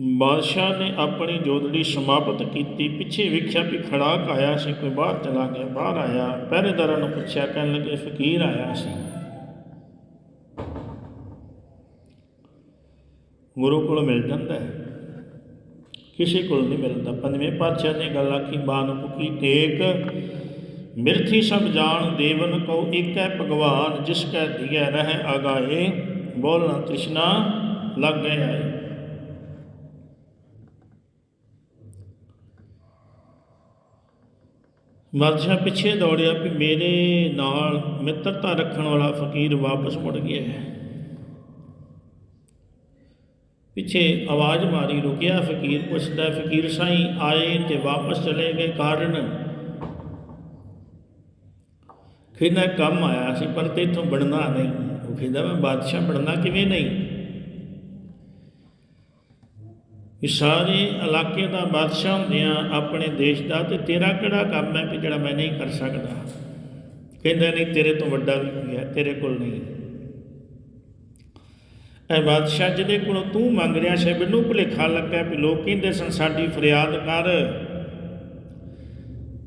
ਬਾਦਸ਼ਾਹ ਨੇ ਆਪਣੀ ਜੋਦੜੀ ਸਮਾਪਤ ਕੀਤੀ। ਪਿੱਛੇ ਵੇਖਿਆ ਵੀ ਖੜਾਕ ਆਇਆ ਸੀ, ਕੋਈ ਬਾਹਰ ਚਲਾ ਗਿਆ, ਬਾਹਰ ਆਇਆ। ਪਹਿਰੇਦਾਰਾਂ ਨੂੰ ਪੁੱਛਿਆ, ਕਹਿਣ ਲੱਗੇ, ਫਕੀਰ ਆਇਆ ਸੀ। ਗੁਰੂ ਕੋਲ ਮਿਲ ਜਾਂਦਾ ਹੈ। ਕਿਸੇ ਕੋਲ ਨਹੀਂ ਮਿਲਦਾ। ਪੰਜਵੇਂ ਪਾਤਸ਼ਾਹ ਨੇ ਗੱਲ ਆਖੀ ਬਾਨ ਬਾਨੁਕੀ ਟੇਕ, ਮਿਰਥੀ ਸਭ ਜਾਣ, ਦੇਵਨ ਕੋ ਹੈ ਭਗਵਾਨ, ਜਿਸ ਕੈ ਦਿਗੈ ਰਹਿ ਆਗਾਏ, ਬੋਲਣਾ ਤ੍ਰਿਸ਼ਨਾ, ਲੱਗ ਗਏ ਆਏ। ਬਾਦਸ਼ਾਹ ਪਿੱਛੇ ਦੌੜਿਆ ਵੀ ਮੇਰੇ ਨਾਲ ਮਿੱਤਰਤਾ ਰੱਖਣ ਵਾਲਾ ਫਕੀਰ ਵਾਪਸ ਮੁੜ ਗਿਆ ਹੈ। ਪਿੱਛੇ ਆਵਾਜ਼ ਮਾਰੀ ਰੁਕਿਆ ਫਕੀਰ, ਪੁੱਛਦਾ, ਫਕੀਰ ਸਾਈਂ, ਆਏ ਤੇ ਵਾਪਸ ਚਲੇ ਗਏ ਕਾਰਨ? ਕਹਿੰਦਾ, ਕੰਮ ਆਇਆ ਸੀ, ਪਰ ਤੇ ਇਥੋਂ ਬਣਨਾ ਨਹੀਂ। ਉਹ ਕਹਿੰਦਾ, ਮੈਂ ਬਾਦਸ਼ਾਹ ਬਣਨਾ ਕਿਵੇਂ ਨਹੀਂ? ਇਹ ਸਾਰੇ ਇਲਾਕੇ ਦਾ ਬਾਦਸ਼ਾਹ ਹੁੰਦਿਆਂ ਆਪਣੇ ਦੇਸ਼ ਦਾ ਤੇ ਤੇਰਾ ਕਿਹੜਾ ਕੰਮ ਹੈ ਕਿ ਜਿਹੜਾ ਮੈਂ ਨਹੀਂ ਕਰ ਸਕਦਾ? ਕਹਿੰਦਾ, ਨਹੀਂ, ਤੇਰੇ ਤੋਂ ਵੱਡਾ ਵੀ ਕੋਈ ਹੈ, ਤੇਰੇ ਕੋਲ ਨਹੀਂ ਐ ਬਾਦਸ਼ਾਹ ਜਿਹਦੇ ਕੋਲੋਂ ਤੂੰ ਮੰਗ ਰਿਹਾ ਸੀ, ਮੈਨੂੰ ਭੁਲੇਖਾ ਲੱਗਾ ਵੀ ਲੋਕ ਕਹਿੰਦੇ ਸਨ, ਸਾਡੀ ਫਰਿਆਦ ਕਰ।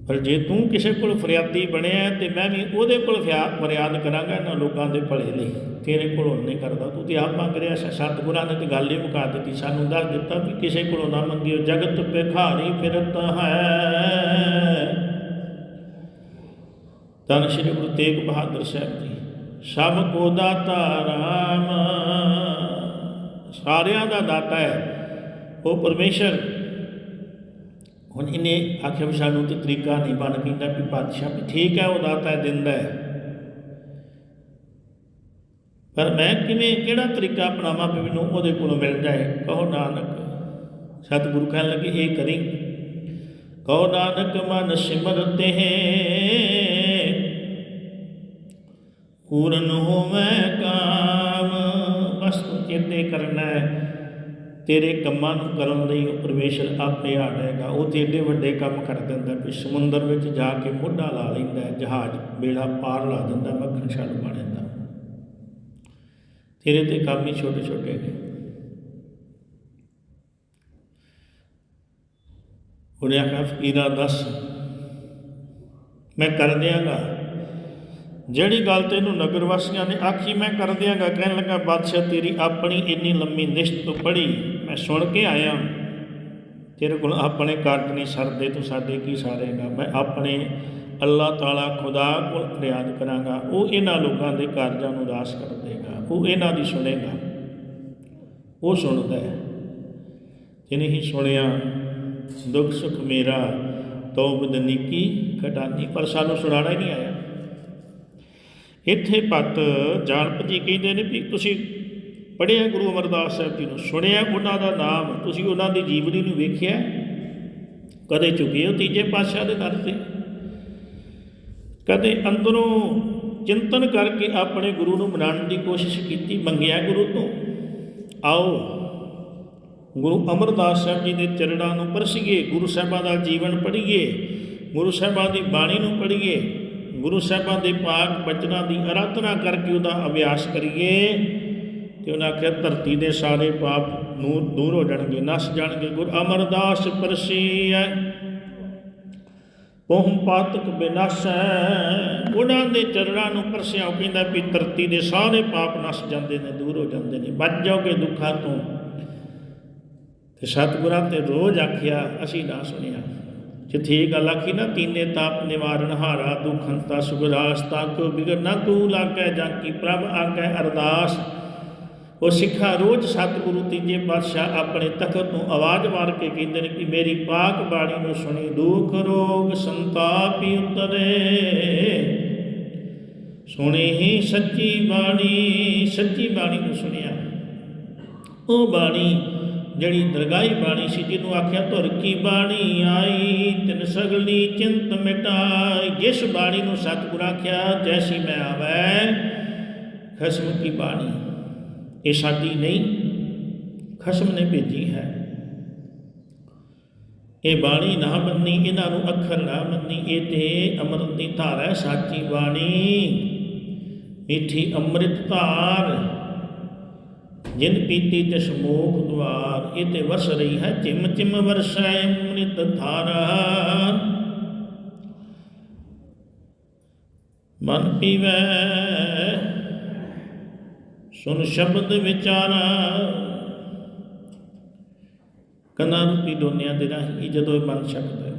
ਪਰ ਜੇ ਤੂੰ ਕਿਸੇ ਕੋਲ ਫਰਿਆਦੀ ਬਣਿਆ ਤੇ ਮੈਂ ਵੀ ਉਹਦੇ ਕੋਲ ਫਿਆ- ਫਰਿਆਦ ਕਰਾਂਗਾ ਇਹਨਾਂ ਲੋਕਾਂ ਦੇ ਭਲੇ ਲਈ। ਤੇਰੇ ਕੋਲੋਂ ਨਹੀਂ ਕਰਦਾ। ਤੂੰ ਤੇ ਆਪ ਮੰਗ ਰਿਹਾ ਸਤਿਗੁਰਾਂ ਨੇ ਤੇ ਗੱਲ ਹੀ ਮੁਕਾ ਦਿੱਤੀ। ਸਾਨੂੰ ਦੱਸ ਦਿੱਤਾ ਵੀ ਕਿਸੇ ਕੋਲੋਂ ਨਾ ਮੰਗਿਓ। ਜਗਤ ਭਿਖਾਰੀ ਫਿਰਤ ਹੈ। ਤਨ ਸ਼੍ਰੀ ਗੁਰੂ ਤੇਗ ਬਹਾਦਰ ਸਾਹਿਬ ਜੀ। ਸਭ ਕੋ ਦਾਤਾ ਰਾਮ। ਸਾਰਿਆਂ ਦਾ ਦਾਤਾ ਹੈ। ਉਹ ਪਰਮੇਸ਼ਰ ਹੁਣ ਇਹਨੇ ਆਖਿਆ ਵੀ ਸਾਨੂੰ ਤੇ ਤਰੀਕਾ ਨਹੀਂ ਬਣ ਕਹਿੰਦਾ ਵੀ ਬਾਦਸ਼ਾਹ ਵੀ ਠੀਕ ਹੈ ਉਹ ਦਾਤਾ ਹੈ, ਦਿੰਦਾ ਹੈ। ਪਰ ਮੈਂ ਕਿਵੇਂ ਕਿਹੜਾ ਤਰੀਕਾ ਅਪਣਾਵਾਂ ਵੀ ਮੈਨੂੰ ਉਹਦੇ ਕੋਲੋਂ ਮਿਲ ਜਾਏ ਕਹੋ ਨਾਨਕ ਸਤਿਗੁਰੂ ਕਹਿਣ ਲੱਗੇ ਇਹ ਕਰੀ। ਕਹੋ ਨਾਨਕ ਮਨ ਸਿਮਰਤੇ ਪੂਰਨ ਹੋਵੇ ਕਾਮ ਬਸ ਤੂੰ ਚੇਤੇ ਕਰਨਾ ਹੈ। ਤੇਰੇ ਕੰਮਾਂ ਨੂੰ ਕਰਨ ਲਈ ਉਹ ਪਰਮੇਸ਼ਰ ਆਪੇ ਆੜੇਗਾ ਉਹ ਤੇ ਏਡੇ ਵੱਡੇ ਕੰਮ ਕਰ ਦਿੰਦਾ ਵੀ ਸਮੁੰਦਰ ਵਿੱਚ ਜਾ ਕੇ ਮੋਢਾ ਲਾ ਲੈਂਦਾ ਜਹਾਜ਼ ਬੇੜਾ ਪਾਰ ਲਾ ਦਿੰਦਾ ਮੱਖਣ ਛਾਲ ਪਾ ਲੈਂਦਾ ਤੇਰੇ ਤੇ ਕੰਮ ਹੀ ਛੋਟੇ ਛੋਟੇ ਨੇ। ਉਹਨੇ ਆਖਿਆ, ਫਕੀਰਾ, ਦੱਸ, ਮੈਂ ਕਰ ਦਿਆਂਗਾ। ਜਿਹੜੀ ਗੱਲ ਤੈਨੂੰ ਨਗਰ ਵਾਸੀਆਂ ਨੇ ਆਖੀ, ਮੈਂ ਕਰ ਦਿਆਂਗਾ। ਕਹਿਣ ਲੱਗਾ, ਬਾਦਸ਼ਾਹ ਤੇਰੀ ਆਪਣੀ ਇੰਨੀ ਲੰਮੀ ਨਿਸ਼ਟ ਤੋਂ ਪੜੀ ਮੈਂ ਸੁਣ ਕੇ ਆਇਆ। ਤੇਰੇ ਕੋਲ ਆਪਣੇ ਕਾਰਜ ਨਹੀਂ ਸਰਦੇ ਤੂੰ ਸਾਡੇ ਕੀ ਸਾਰੇਗਾ? ਮੈਂ ਆਪਣੇ ਅੱਲਾਹ ਤਾਲਾ ਖੁਦਾ ਕੋਲ ਫਰਿਆਦ ਕਰਾਂਗਾ। ਉਹ ਇਹਨਾਂ ਲੋਕਾਂ ਦੇ ਕਾਰਜਾਂ ਨੂੰ ਰਾਸ ਕਰ ਦੇਗਾ। ਉਹ ਇਹਨਾਂ ਦੀ ਸੁਣੇਗਾ। ਉਹ ਸੁਣਦਾ ਹੈ। ਜਿਹਨੇ ਹੀ ਸੁਣਿਆ, ਦੁੱਖ ਸੁਖ ਮੇਰਾ ਤੌਬਦ ਨੀਕੀ ਘਟਾਨੀ, ਪਰ ਸਾਨੂੰ ਸੁਣਾਣਾ ਹੀ ਨਹੀਂ ਆਇਆ। ਇੱਥੇ ਪਤ ਜਾਣਪ ਜੀ ਕਹਿੰਦੇ ਨੇ ਵੀ ਤੁਸੀਂ ਪੜ੍ਹਿਆ ਗੁਰੂ ਅਮਰਦਾਸ ਸਾਹਿਬ ਜੀ ਨੂੰ, ਸੁਣਿਆ ਉਹਨਾਂ ਦਾ ਨਾਮ, ਤੁਸੀਂ ਉਹਨਾਂ ਦੀ ਜੀਵਨੀ ਨੂੰ ਵੇਖਿਆ? ਕਦੇ ਝੁਕੇ ਹੋ ਤੀਜੇ ਪਾਤਸ਼ਾਹ ਦੇ ਦਰ ਤੇ? ਕਦੇ ਅੰਦਰੋਂ ਚਿੰਤਨ ਕਰਕੇ ਆਪਣੇ ਗੁਰੂ ਨੂੰ ਮਨਾਉਣ ਦੀ ਕੋਸ਼ਿਸ਼ ਕੀਤੀ, ਮੰਗਿਆ ਗੁਰੂ ਤੋਂ? ਆਓ, ਗੁਰੂ ਅਮਰਦਾਸ ਸਾਹਿਬ ਜੀ ਦੇ ਚਰਨਾਂ ਨੂੰ ਪਰਸੀਏ, ਗੁਰੂ ਸਾਹਿਬਾਂ ਦਾ ਜੀਵਨ ਪੜ੍ਹੀਏ, ਗੁਰੂ ਸਾਹਿਬਾਂ ਦੀ ਬਾਣੀ ਨੂੰ ਪੜ੍ਹੀਏ, ਗੁਰੂ ਸਾਹਿਬਾਂ ਦੇ ਪਾਕ ਬਚਨਾਂ ਦੀ ਅਰਾਧਨਾ ਕਰਕੇ ਉਹਦਾ ਅਭਿਆਸ ਕਰੀਏ। ਤੇ ਉਹਨਾਂ ਆਖਿਆ, ਧਰਤੀ ਦੇ ਸਾਰੇ ਪਾਪ ਨੂੰ ਦੂਰ ਹੋ ਜਾਣਗੇ, ਨਸ ਜਾਣਗੇ, ਗੁਰ ਅਮਰਦਾਸ ਪਰਸੀਐ। ਪਹੁੰ ਪਾਤਕ ਬਿਨਾਸੈ, ਉਹਨਾਂ ਦੇ ਚਰਨਾਂ ਨੂੰ ਪਰਸਿਆ। ਕਹਿੰਦਾ ਵੀ ਧਰਤੀ ਦੇ ਸਾਰੇ ਪਾਪ ਨਸ ਜਾਂਦੇ ਨੇ, ਦੂਰ ਹੋ ਜਾਂਦੇ ਨੇ, ਬਚ ਜਾਓਗੇ ਦੁੱਖਾਂ ਤੋਂ। ਤੇ ਸਤਿਗੁਰਾਂ ਤੇ ਰੋਜ਼ ਆਖਿਆ, ਅਸੀਂ ਨਾ ਸੁਣਿਆ। ਜਿੱਥੇ ਇਹ ਗੱਲ ਆਖੀ ਨਾ, ਤੀਨੇ ਤਾਪ ਨਿਵਾਰਨ ਹਾਰਾ ਦੁਖੰਤਾ ਸੁਗਰਾਸ ਤਾਕੋ, ਬਿਗਰ ਨਾ ਕੂ ਲਾਗੈ ਜਾਂ ਕੀ ਪ੍ਰਭ ਆਗੈ ਅਰਦਾਸ। ਉਹ ਸਿੱਖਾ ਰੋਜ਼ ਸਤਿਗੁਰੂ ਤੀਜੇ ਪਾਤਸ਼ਾਹ ਆਪਣੇ ਤਖਤ ਨੂੰ ਆਵਾਜ਼ ਮਾਰ ਕੇ ਕਹਿੰਦੇ ਨੇ ਕਿ ਮੇਰੀ ਪਾਕ ਬਾਣੀ ਨੂੰ ਸੁਣੀ, ਦੁਖ ਰੋਗ ਸੰਤਾਪ ਹੀ ਉਤਰੇ। ਸੁਣੀ ਹੀ ਸੱਚੀ ਬਾਣੀ ਸੱਚੀ ਬਾਣੀ ਨੂੰ ਸੁਣਿਆ। ਉਹ ਬਾਣੀ ਜਿਹੜੀ ਦਰਗਾਹੀ ਬਾਣੀ ਸੀ, ਜਿਹਨੂੰ ਆਖਿਆ ਧੁਰ ਕੀ ਬਾਣੀ ਆਈ, ਤਿਨ ਸਗਲੀ ਚਿੰਤ ਮਿਟਾਈ। ਜਿਸ ਬਾਣੀ ਨੂੰ ਸਤਿਗੁਰ ਆਖਿਆ, ਜੈਸੀ ਮੈਂ ਆਵੈ, ਖਸਮ ਕੀ ਬਾਣੀ। ਇਹ ਸਾਡੀ ਨਹੀਂ, ਖਸਮ ਨੇ ਭੇਜੀ ਹੈ। ਇਹ ਬਾਣੀ ਨਾ ਮੰਨੀ, ਇਹਨਾਂ ਨੂੰ ਅੱਖਰ ਨਾ ਮੰਨੀ, ਇਹ ਤੇ ਅੰਮ੍ਰਿਤ ਦੀ ਧਾਰ ਹੈ, ਸਾਚੀ ਬਾਣੀ। ਮਿੱਠੀ ਅੰਮ੍ਰਿਤ ਧਾਰ, ਜਿਨ ਪੀਤੀ ਤਿਸ ਮੋਖ ਦੁਆਰ, ਇਹ ਤੇ ਵਰਸ ਰਹੀ ਹੈ, ਚਿਮ ਚਿਮ ਵਰਸੈ ਅੰਮ੍ਰਿਤ ਧਾਰਾ। ਮਨ ਪੀਵੈ ਸੁਨ ਸ਼ਬਦ ਵਿਚਾਰਾ। ਕੰਨਾਂ ਰੂਪੀ ਦੋਨਿਆਂ ਦੇ ਰਾਹੀਂ ਜਦੋਂ ਇਹ ਮਨ ਸਕਦਾ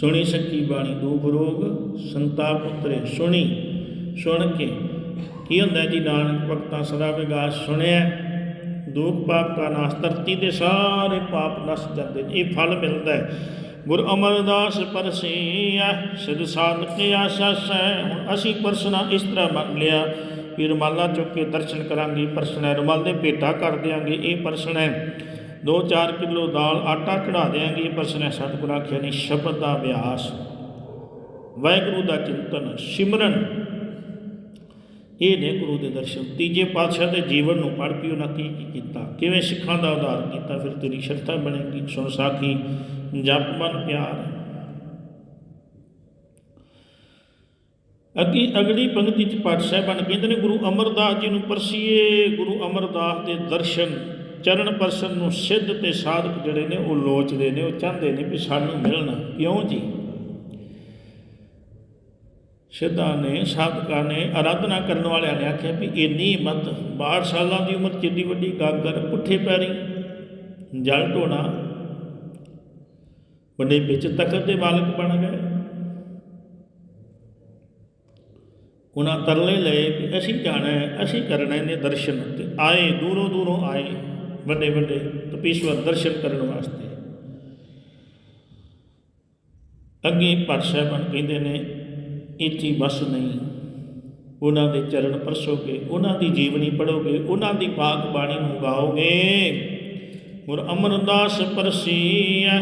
ਸੁਣੀ ਸੱਚੀ ਬਾਣੀ ਦੁਖ ਰੋਗ, ਸੰਤਾਪ ਉਤਰੇ। ਸੁਣੀ, ਸੁਣ ਕੇ ਕੀ ਹੁੰਦਾ ਜੀ? ਨਾਨਕ ਭਗਤਾਂ ਸਦਾ ਵਿਗਾਸ ਸੁਣਿਆ ਦੁੱਖ ਪਾਪ ਕਾ ਨਾਸ਼ ਧਰਤੀ ਦੇ ਸਾਰੇ ਪਾਪ ਨਸ ਜਾਂਦੇ ਨੇ। ਇਹ ਫਲ ਮਿਲਦਾ ਹੈ। ਗੁਰ ਅਮਰਦਾਸ ਪਰਸੀਆ ਸਿਧ ਸਾਧਕ ਆਸਾ ਸੈ। ਹੁਣ ਅਸੀਂ ਪਰਸਨਾ ਇਸ ਤਰ੍ਹਾਂ ਮੰਨ ਲਿਆ ਵੀ ਰੁਮਾਲਾ ਚੁੱਕ ਕੇ ਦਰਸ਼ਨ ਕਰਾਂਗੇ, ਪਰਸਨਾ ਰੁਮਾਲ ਦੇ ਭੇਟਾ ਕਰ ਦਿਆਂਗੇ। ਇਹ ਪਰਸਨਾ ਹੈ 2-4 ਕਿਲੋ ਦਾਲ ਆਟਾ ਕਢਾ ਦਿਆਂਗੇ। ਇਹ ਪਰਸਨਾ ਸਤਿਗੁਰਾਂ ਆਖਿਆ ਨਹੀਂ ਸ਼ਬਦ ਦਾ ਅਭਿਆਸ ਵਾਹਿਗੁਰੂ ਦਾ ਚਿੰਤਨ, ਸਿਮਰਨ। ਇਹ ਨੇ ਗੁਰੂ ਦੇ ਦਰਸ਼ਨ। ਤੀਜੇ ਪਾਤਸ਼ਾਹ ਦੇ ਜੀਵਨ ਨੂੰ ਪੜ੍ਹ ਕੇ ਉਹਨਾਂ ਕੀ ਕੀ ਕੀਤਾ? ਕਿਵੇਂ ਸਿੱਖਾਂ ਦਾ ਉਧਾਰ ਕੀਤਾ? ਫਿਰ ਤੇਰੀ ਸ਼ਰਧਾ ਬਣੇਗੀ। ਸੁਣ ਸਾਖੀ ਜਪ ਮਨ ਪਿਆਰ। ਅੱਗੇ ਅਗਲੀ ਪੰਕਤੀ ਚ ਪਾਠ ਸਾਹਿਬਾਨ ਕਹਿੰਦੇ ਨੇ, ਗੁਰੂ ਅਮਰਦਾਸ ਜੀ ਨੂੰ ਪਰਸੀਏ। ਗੁਰੂ ਅਮਰਦਾਸ ਦੇ ਦਰਸ਼ਨ, ਚਰਨ ਪਰਸ਼ਨ ਨੂੰ ਸਿੱਧ ਤੇ ਸਾਧਕ ਜਿਹੜੇ ਨੇ, ਉਹ ਲੋਚਦੇ ਨੇ, ਉਹ ਚਾਹੁੰਦੇ ਨੇ ਵੀ ਸਾਨੂੰ ਮਿਲਣਾ। ਕਿਉਂ ਜੀ? ਸਿੱਧਾ ਨੇ, ਸਾਧਕਾਂ ਨੇ ਆਰਾਧਨਾ ਕਰਨ ਵਾਲਿਆਂ ਨੇ ਆਖਿਆ ਵੀ ਇੰਨੀ ਮਤ 62 ਸਾਲਾਂ ਦੀ ਉਮਰ ਚ ਏਡੀ ਵੱਡੀ ਗਾਗਰ ਪੁੱਠੇ ਪੈਰੀ, ਜਲ ਢੋਣਾ। ਵੱਡੇ ਵਿੱਚ ਤਖਤ ਦੇ ਮਾਲਕ ਬਣ ਗਏ। ਉਹਨਾਂ ਤਰਲੇ ਲਏ ਵੀ ਅਸੀਂ ਜਾਣਾ ਅਸੀਂ ਕਰਨਾ ਨੇ ਦਰਸ਼ਨ ਤੇ ਆਏ, ਦੂਰੋਂ ਦੂਰੋਂ ਆਏ, ਵੱਡੇ ਵੱਡੇ ਤਪੀਸ਼ਵਰ ਦਰਸ਼ਨ ਕਰਨ ਵਾਸਤੇ। ਅੱਗੇ ਪਰ ਸਾਹਿਬਾਨ ਕਹਿੰਦੇ ਨੇ ਇੱਥੇ ਬਸ ਨਹੀਂ। ਉਹਨਾਂ ਦੇ ਚਰਨ ਪਰਸੋਗੇ, ਉਹਨਾਂ ਦੀ ਜੀਵਨੀ ਪੜੋਗੇ ਉਹਨਾਂ ਦੀ ਪਾਕ ਬਾਣੀ ਨੂੰ ਗਾਓਗੇ। ਗੁਰ ਅਮਰਦਾਸ ਪਰਸੀਐ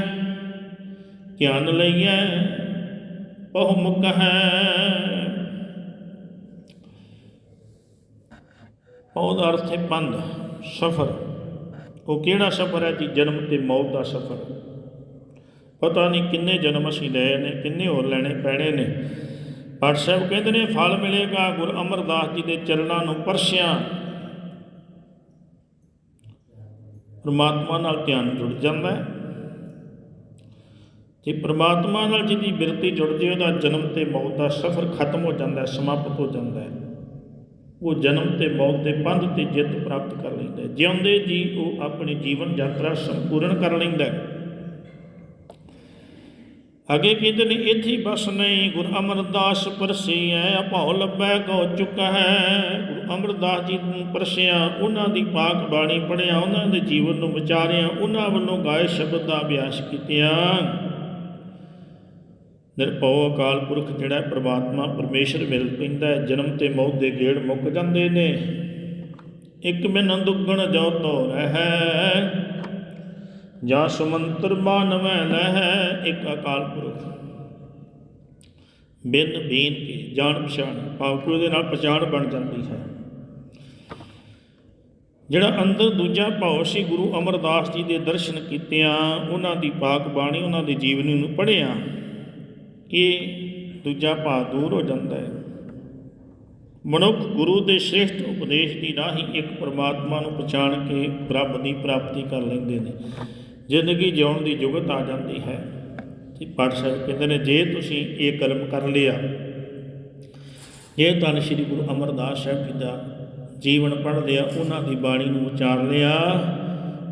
ਗਿਆਨ ਲਈਐ ਬਹੁ ਮੁਖ ਹੈ ਉਹਦਾ ਅਰਥ ਹੈ ਪੰਧ, ਸਫਰ। ਉਹ ਕਿਹੜਾ ਸਫਰ ਹੈ ਜੀ? ਜਨਮ ਤੇ ਮੌਤ ਦਾ ਸਫਰ। ਪਤਾ ਨਹੀਂ ਕਿੰਨੇ ਜਨਮ ਅਸੀਂ ਲਏ ਨੇ, ਕਿੰਨੇ ਹੋਰ ਲੈਣੇ ਪੈਣੇ ਨੇ। ਪਾਠ ਸਾਹਿਬ ਕਹਿੰਦੇ ਨੇ, ਫਲ ਮਿਲੇਗਾ, ਗੁਰ ਅਮਰਦਾਸ ਜੀ ਦੇ ਚਰਨਾਂ ਨੂੰ ਪਰਸਿਆਂ। ਪਰਮਾਤਮਾ ਨਾਲ ਧਿਆਨ ਜੁੜ ਜਾਂਦਾ ਹੈ। ਜੇ ਪ੍ਰਮਾਤਮਾ ਨਾਲ ਜਿਹਦੀ ਬਿਰਤੀ ਜੁੜ ਜੇ, ਉਹਦਾ ਜਨਮ ਤੇ ਮੌਤ ਦਾ ਸਫ਼ਰ ਖਤਮ ਹੋ ਜਾਂਦਾ ਹੈ, ਸਮਾਪਤ ਹੋ ਜਾਂਦਾ ਹੈ। ਉਹ ਜਨਮ ਤੇ ਮੌਤ ਦੇ ਪੰਧ ਤੇ ਜਿੱਤ ਪ੍ਰਾਪਤ ਕਰ ਲੈਂਦਾ ਹੈ। ਜਿਉਂਦੇ ਜੀ, ਉਹ ਆਪਣੀ ਜੀਵਨ ਯਾਤਰਾ ਸੰਪੂਰਨ ਕਰ ਲੈਂਦਾ ਹੈ। ਅਗੇ ਕਹਿੰਦੇ ਨੇ ਇੱਥੇ ਬਸ ਨਹੀਂ, ਗੁਰ ਅਮਰਦਾਸ ਪਰਸੀ ਹੈ ਲੱਭੈ ਗੋ ਚੁੱਕਾ ਹੈ। ਗੁਰੂ ਅਮਰਦਾਸ ਜੀ ਨੂੰ ਪਰਸਿਆ, ਉਹਨਾਂ ਦੀ ਪਾਕ ਬਾਣੀ ਪੜਿਆ ਉਹਨਾਂ ਦੇ ਜੀਵਨ ਨੂੰ ਵਿਚਾਰਿਆ, ਉਹਨਾਂ ਵੱਲੋਂ ਗਾਏ ਸ਼ਬਦ ਦਾ ਅਭਿਆਸ ਕੀਤਿਆ। ਨਿਰਭਉ ਅਕਾਲ ਪੁਰਖ ਜਿਹੜਾ ਹੈ ਪ੍ਰਮਾਤਮਾ ਪਰਮੇਸ਼ਰ ਮਿਲ ਪੈਂਦਾ ਜਨਮ ਤੇ ਮੌਤ ਦੇ ਗੇੜ ਮੁੱਕ ਜਾਂਦੇ ਨੇ। ਇੱਕ ਮਿੰਨ ਦੁੱਗਣ ਜੋ ਤੋ ਰਹਿ। ਜਾਂ ਸੁਮੰਤਰ ਮਾਨਵੈ ਲਹਿ ਇੱਕ ਅਕਾਲ ਪੁਰਖ। ਬਿਨ ਬੀਨ ਕੇ ਜਾਣ ਪਛਾਣ, ਭਾਵ ਕਿ ਉਹਦੇ ਨਾਲ ਪਛਾਣ ਬਣ ਜਾਂਦੀ ਹੈ। ਜਿਹੜਾ ਅੰਦਰ ਦੂਜਾ ਭਾਵ ਸੀ ਗੁਰੂ ਅਮਰਦਾਸ ਜੀ ਦੇ ਦਰਸ਼ਨ ਕੀਤਿਆਂ, ਉਹਨਾਂ ਦੀ ਪਾਕ ਬਾਣੀ, ਉਹਨਾਂ ਦੀ ਜੀਵਨੀ ਨੂੰ ਪੜ੍ਹਿਆ, ਇਹ ਦੂਜਾ ਭਾਅ ਦੂਰ ਹੋ ਜਾਂਦਾ ਹੈ। ਮਨੁੱਖ ਗੁਰੂ ਦੇ ਸ਼੍ਰੇਸ਼ਟ ਉਪਦੇਸ਼ ਦੀ ਰਾਹੀਂ ਇੱਕ ਪਰਮਾਤਮਾ ਨੂੰ ਪਛਾਣ ਕੇ ਰੱਬ ਦੀ ਪ੍ਰਾਪਤੀ ਕਰ ਲੈਂਦੇ ਨੇ। ਜ਼ਿੰਦਗੀ ਜਿਉਣ ਦੀ ਜੁਗਤ ਆ ਜਾਂਦੀ ਹੈ। ਤੇ ਪਾਠ ਸਾਹਿਬ ਕਹਿੰਦੇ ਨੇ, ਜੇ ਤੁਸੀਂ ਇਹ ਕਰਮ ਕਰ ਲਿਆ, ਜੇ ਤਾਂ ਸ੍ਰੀ ਗੁਰੂ ਅਮਰਦਾਸ ਸਾਹਿਬ ਜੀ ਦਾ ਜੀਵਨ ਪੜ੍ਹ ਲਿਆ, ਉਹਨਾਂ ਦੀ ਬਾਣੀ ਨੂੰ ਉਚਾਰ ਲਿਆ,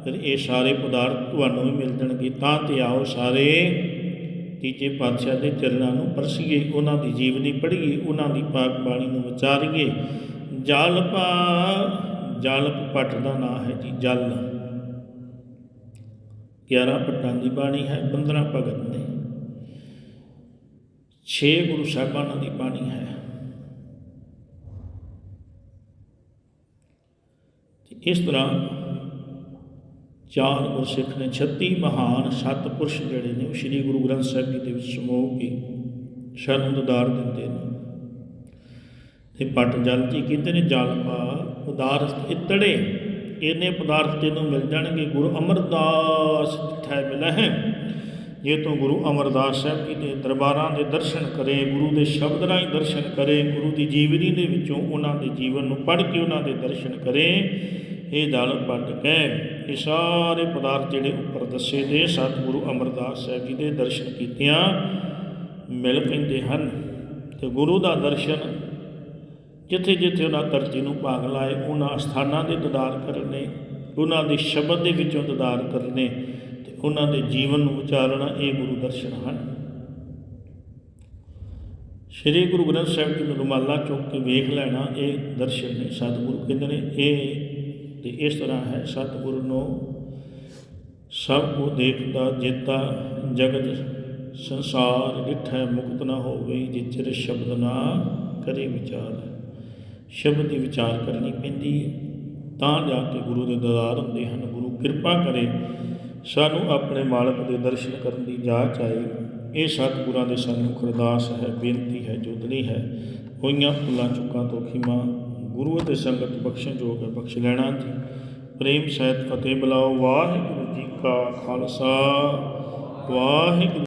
ਫਿਰ ਇਹ ਸਾਰੇ ਪਦਾਰਥ ਤੁਹਾਨੂੰ ਵੀ ਮਿਲ ਜਾਣਗੇ। ਤਾਂ ਤੇ ਆਓ ਸਾਰੇ ਤੀਜੇ ਪਾਤਸ਼ਾਹ ਦੇ ਚਰਨਾਂ ਨੂੰ ਪਰਸੀਏ, ਉਹਨਾਂ ਦੀ ਜੀਵਨੀ ਪੜ੍ਹੀਏ, ਉਹਨਾਂ ਦੀ ਪਾਕ ਬਾਣੀ ਨੂੰ ਵਿਚਾਰੀਏ ਜਲ ਪਾ ਜਲਪ ਪਟ ਦਾ ਨਾਂ ਹੈ ਜੀ, ਜਲ। 11 ਪੱਟਾਂ ਦੀ ਬਾਣੀ ਹੈ 15 ਭਗਤ ਨੇ। 6 ਗੁਰੂ ਸਾਹਿਬਾਨਾਂ ਦੀ ਬਾਣੀ ਹੈ। ਇਸ ਤਰ੍ਹਾਂ ਚਾਰ ਗੁਰਸਿੱਖ ਨੇ 36 ਮਹਾਨ ਸਤਪੁਰਸ਼ ਜਿਹੜੇ ਨੇ, ਉਹ ਸ੍ਰੀ ਗੁਰੂ ਗ੍ਰੰਥ ਸਾਹਿਬ ਜੀ ਦੇ ਵਿੱਚ ਸਮੋ ਕੇ ਸ਼ਰਨ ਉਦਾਰ ਦਿੰਦੇ ਨੇ। ਤੇ ਪਟ ਜਲ ਜੀ ਕਹਿੰਦੇ ਨੇ, ਜਲ ਪਾ ਉਦਾਰਤ ਇਤੜੇ। ਇਹਨੇ ਪਦਾਰਥ ਤੈਨੂੰ ਮਿਲ ਜਾਣਗੇ, ਗੁਰੂ ਅਮਰਦਾਸ ਠੈ ਮਿਲਾ ਹੈ। ਜੇ ਤੂੰ ਗੁਰੂ ਅਮਰਦਾਸ ਸਾਹਿਬ ਜੀ ਦੇ ਦਰਬਾਰਾਂ ਦੇ ਦਰਸ਼ਨ ਕਰੇ, ਗੁਰੂ ਦੇ ਸ਼ਬਦ ਰਾਹੀਂ ਦਰਸ਼ਨ ਕਰੇ, ਗੁਰੂ ਦੀ ਜੀਵਨੀ ਦੇ ਵਿੱਚੋਂ ਉਹਨਾਂ ਦੇ ਜੀਵਨ ਨੂੰ ਪੜ੍ਹ ਕੇ ਉਹਨਾਂ ਦੇ ਦਰਸ਼ਨ ਕਰੇ, ਇਹ ਦਲ ਪੱਟ ਕੇ ਇਹ ਸਾਰੇ ਪਦਾਰਥ ਜਿਹੜੇ ਉੱਪਰ ਦੱਸੇ ਦੇ ਸਤਿਗੁਰੂ ਅਮਰਦਾਸ ਸਾਹਿਬ ਜੀ ਦੇ ਦਰਸ਼ਨ ਕੀਤਿਆਂ ਮਿਲ ਪੈਂਦੇ ਹਨ। ਤੇ ਗੁਰੂ ਦਾ ਦਰਸ਼ਨ ਜਿੱਥੇ ਜਿੱਥੇ ਉਹਨਾਂ ਧਰਤੀ ਨੂੰ ਭਾਗ ਲਾਏ, ਉਹਨਾਂ ਸਥਾਨਾਂ ਦੇ ਦਦਾਰ ਕਰਨੇ, ਉਹਨਾਂ ਦੇ ਸ਼ਬਦ ਦੇ ਵਿੱਚੋਂ ਦਦਾਰ ਕਰਨੇ ਤੇ ਉਹਨਾਂ ਦੇ ਜੀਵਨ ਨੂੰ ਵਿਚਾਰਨਾ ਇਹ ਗੁਰੂ ਦਰਸ਼ਨ ਹਨ। ਸ੍ਰੀ ਗੁਰੂ ਗ੍ਰੰਥ ਸਾਹਿਬ ਜੀ ਨੂੰ ਰੁਮਾਲਾ ਚੁੱਕ ਕੇ ਵੇਖ ਲੈਣਾ, ਇਹ ਦਰਸ਼ਨ ਨੇ, ਸਤਿਗੁਰੂ ਕਹਿੰਦੇ ਨੇ, ਇਹ ਤੇ ਇਸ ਤਰ੍ਹਾਂ ਹੈ, ਸਤਿਗੁਰੂ ਨੂੰ ਸਭ ਕੋ ਦੇਖਦਾ, ਜੇਤਾ, ਜਗਤ, ਸੰਸਾਰ, ਡਿਠੈ, ਮੁਕਤ ਨਾ ਹੋਵੇ, ਜਿਚਰ ਸ਼ਬਦ ਨਾ ਕਰੇ ਵਿਚਾਰ। ਸ਼ਬਦ ਦੀ ਵਿਚਾਰ ਕਰਨੀ ਪੈਂਦੀ ਹੈ। ਤਾਂ ਜਾ ਕੇ ਗੁਰੂ ਦੇ ਦਰਾਰ ਹੁੰਦੇ ਹਨ। ਗੁਰੂ ਕਿਰਪਾ ਕਰੇ ਸਾਨੂੰ ਆਪਣੇ ਮਾਲਕ ਦੇ ਦਰਸ਼ਨ ਕਰਨ ਦੀ ਜਾਚ ਆਏ। ਇਹ ਸਤਿਗੁਰਾਂ ਦੇ ਸਨਮੁਖ ਅਰਦਾਸ ਹੈ, ਬੇਨਤੀ ਹੈ ਜੋਦਨੀ ਹੈ। ਹੋਈਆਂ ਭੁੱਲਾਂ ਚੁੱਕਾਂ ਤੋਂ ਖਿਮਾ ਗੁਰੂ ਅਤੇ ਸੰਗਤ ਬਖਸ਼ਣ ਜੋਗ ਹੈ, ਬਖਸ਼ ਲੈਣਾ ਜੀ। ਪ੍ਰੇਮ ਸਹਿਤ ਫਤਿਹ ਬੁਲਾਓ। ਵਾਹਿਗੁਰੂ ਜੀ ਕਾ ਖਾਲਸਾ। ਵਾਹਿਗੁਰੂ